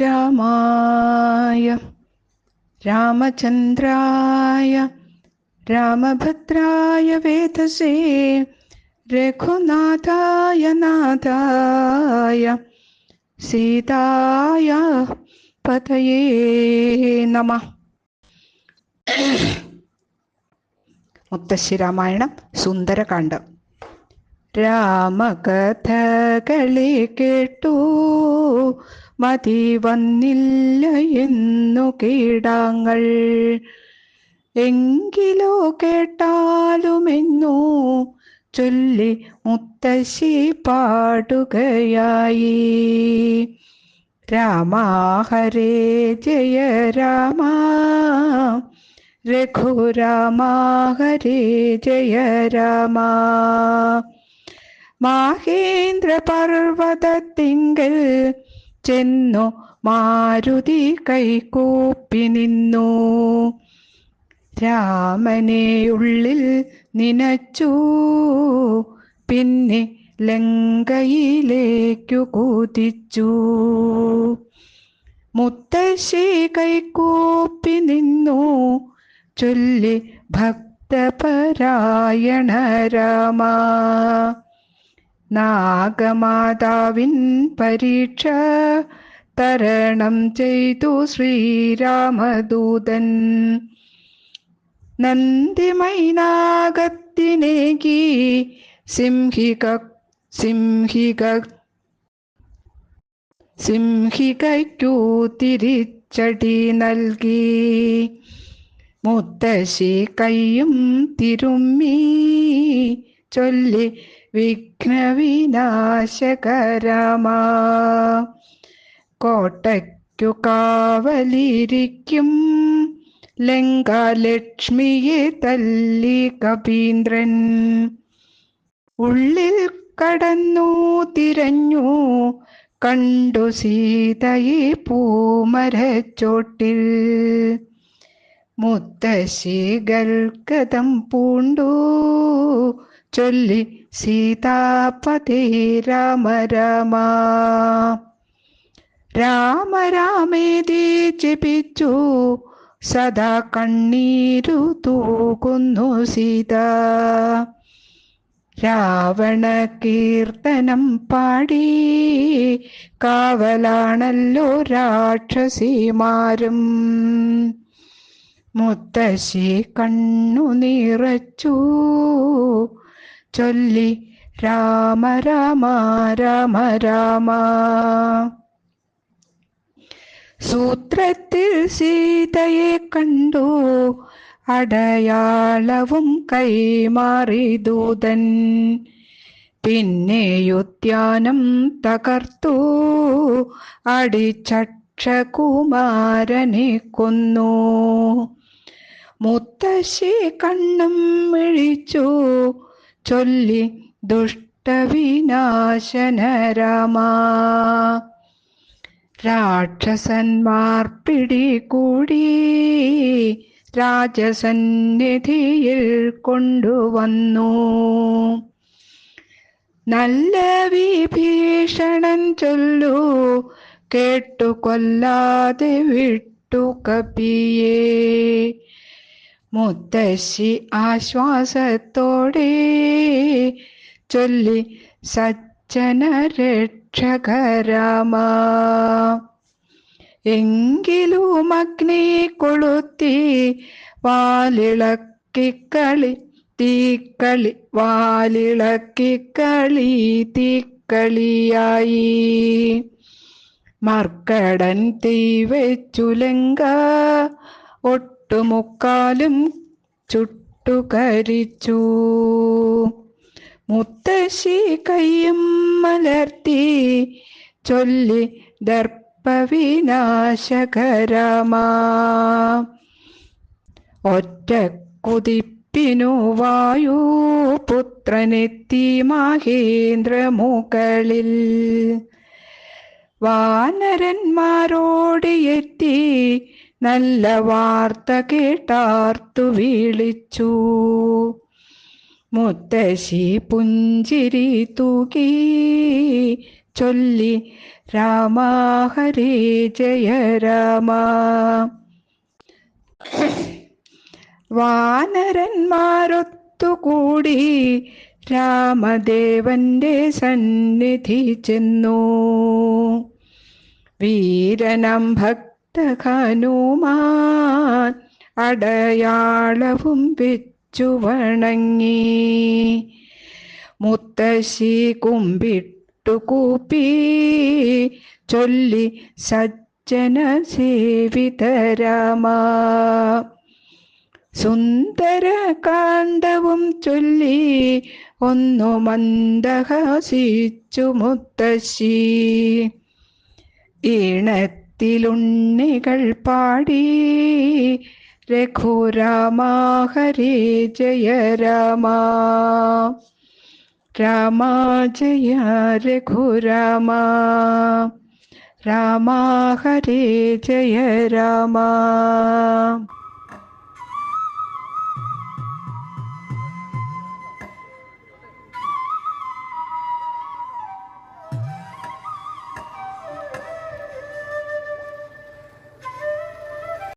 രാമായ രാമചന്ദ്രായ രാമഭദ്രായ വേദസേ രഘുനാഥായ നാഥായ സീതായ പതയേ നമ. മുത്തശ്ശി രാമായണം സുന്ദരകാണ്ഡം രാമകഥകളെ കേട്ടു. മതി വന്നില്ല എന്നു കീടാങ്ങൾ. എങ്കിലോ കേട്ടാലുമെന്നു ചൊല്ലി മുത്തശ്ശി പാടുകയായി. രാമാഹരേ ജയ രാമ. രഘുരാമ ഹരേ ജയ രാമ. മാഹേന്ദ്ര പർവതത്തിങ്കൽ ചെന്നു മാരുതി കൈകൂപ്പി നിന്നു. രാമനെ ഉള്ളിൽ നിനച്ചു. പിന്നെ ലങ്കയിലേക്കു കുതിച്ചു. മുത്തശ്ശി കൈകൂപ്പി നിന്നു. ചൊല്ലി ഭക്തപരായണ രാമ. നാഗമാതാവിൻ പരീക്ഷ തരണം ചെയ്തു ശ്രീരാമദൂതൻ. നന്ദിമൈനാഗത്തിനേകി സിംഹിക സിംഹിക സിംഹികയ്ക്കു തിരിച്ചടി നൽകി. മുത്തശ്ശി കൈയും തിരുമ്മി ചൊല്ലി വിഘ്നവിനാശകരമ. കോട്ടയ്ക്കു കാവലിരിക്കും. ലങ്കാലക്ഷ്മിയെ തല്ലി കപീന്ദ്രൻ. ഉള്ളിൽ കടന്നു തിരഞ്ഞു. കണ്ടു സീതയെ പൂമരച്ചോട്ടിൽ. മുത്തശ്ശികൾ കഥം പൂണ്ടു. ചൊല്ലി സീതാപതി രാമ രാമ. രാമ രാമേതി ജപിച്ചു സദാ കണ്ണീരു തൂകുന്നു സീത. രാവണ കീർത്തനം പാടി കാവലാണല്ലോ രാക്ഷസിമാരും. മുത്തശ്ശി കണ്ണു നിറച്ചു ചൊല്ലി രാമ രാമ രാമ രാമ. സൂത്രത്തിൽ സീതയെ കണ്ടു അടയാളവും കൈമാറി ദൂതൻ. പിന്നെ യുദ്ധ്യാനം തകർത്തു അടിച്ചക്ഷകുമാരനെ കൊന്നു. മുത്തശ്ശി കണ്ണും മിഴിച്ചു ചൊല്ലി ദുഷ്ടവിനാശന രാമ രാക്ഷസന്മാർ പിടികൂടി രാജസന്നിധിയിൽ കൊണ്ടുവന്നു. നല്ല വിഭീഷണൻ ചൊല്ലു കേട്ടു കൊല്ലാതെ വിട്ടു കപിയേ. മുത്തശ്ശി ആശ്വാസത്തോടെ ചൊല്ലി സജ്ജന രക്ഷകരാമ എങ്കിലും അഗ്നി കൊളുത്തി വാലിളക്കിക്കളി തീക്കളി വാലിളക്കിക്കളി തീക്കളിയായി. മർക്കടൻ തീവച്ചുലങ്ക ഒട്ടുമുക്കാലും ചുട്ടുകരിച്ചു. മുത്തശ്ശി കയ്യും മലർത്തി ചൊല്ലി ദർപ്പവിനാശകരമ. ഒറ്റ കുതിപ്പിനു വായു പുത്രനെത്തി മഹേന്ദ്രമുകളിൽ. വാനരന്മാരോട് എത്തി നല്ല വാർത്ത കേട്ടാർത്തു വിളിച്ചു. മുത്തശ്ശി പുഞ്ചിരി തൂക്കി ചൊല്ലി രാമ ഹരേ ജയ രാമ. വാനരന്മാരൊത്തുകൂടി രാമദേവന്റെ സന്നിധി ചെന്നു. വീരനം ഭക്ത ഹനുമാൻ അടയാളവും വെച്ചു വണങ്ങി. മുത്തശ്ശി കുമ്പിട്ടു കൂപ്പി ചൊല്ലി സജ്ജന സേവിതരാമ. സുന്ദരകാന്ഡവും ചൊല്ലി ഒന്നു മന്ദഹസിച്ചു മുത്തശ്ശി. ഈണത്തിലുണ്ണികൾ പാടി. രഘുരാമ ഹരേ ജയ രാമ. രാമ ജയ രഘുരാമ. രാമ ഹരേ ജയ രാമ.